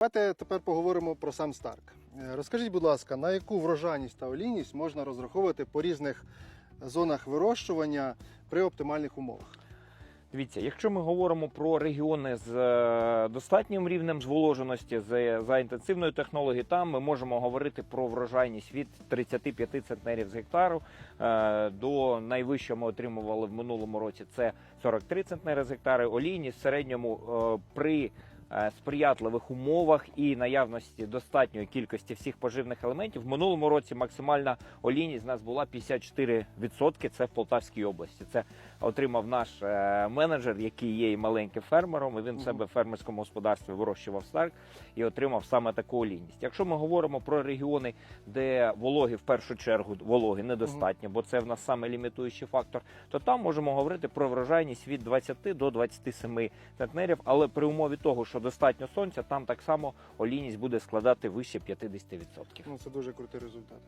Давайте тепер поговоримо про сам Старк. Е, Розкажіть, будь ласка, на яку врожайність та олійність можна розраховувати по різних зонах вирощування при оптимальних умовах? Дивіться, якщо ми говоримо про регіони з е, достатнім рівнем зволоженості, з, за інтенсивною технологією, там ми можемо говорити про врожайність від 35 центнерів з гектару е, до найвищого ми отримували в минулому році це 43 центнери з гектару. Олійність в середньому при сприятливих умовах і наявності достатньої кількості всіх поживних елементів. В минулому році максимальна олійність в нас була 54%. Це в Полтавській області. Це отримав наш е, менеджер, який є і маленьким фермером. І він в себе в фермерському господарстві вирощував старк і отримав саме таку олійність. Якщо ми говоримо про регіони, де вологи в першу чергу вологи недостатньо, бо це в нас саме лімітуючий фактор, то там можемо говорити про врожайність від 20 до 27 центнерів. Але при умові того, що достатньо сонця, там так само олійність буде складати вище 50%. Ну, це дуже крутий результат.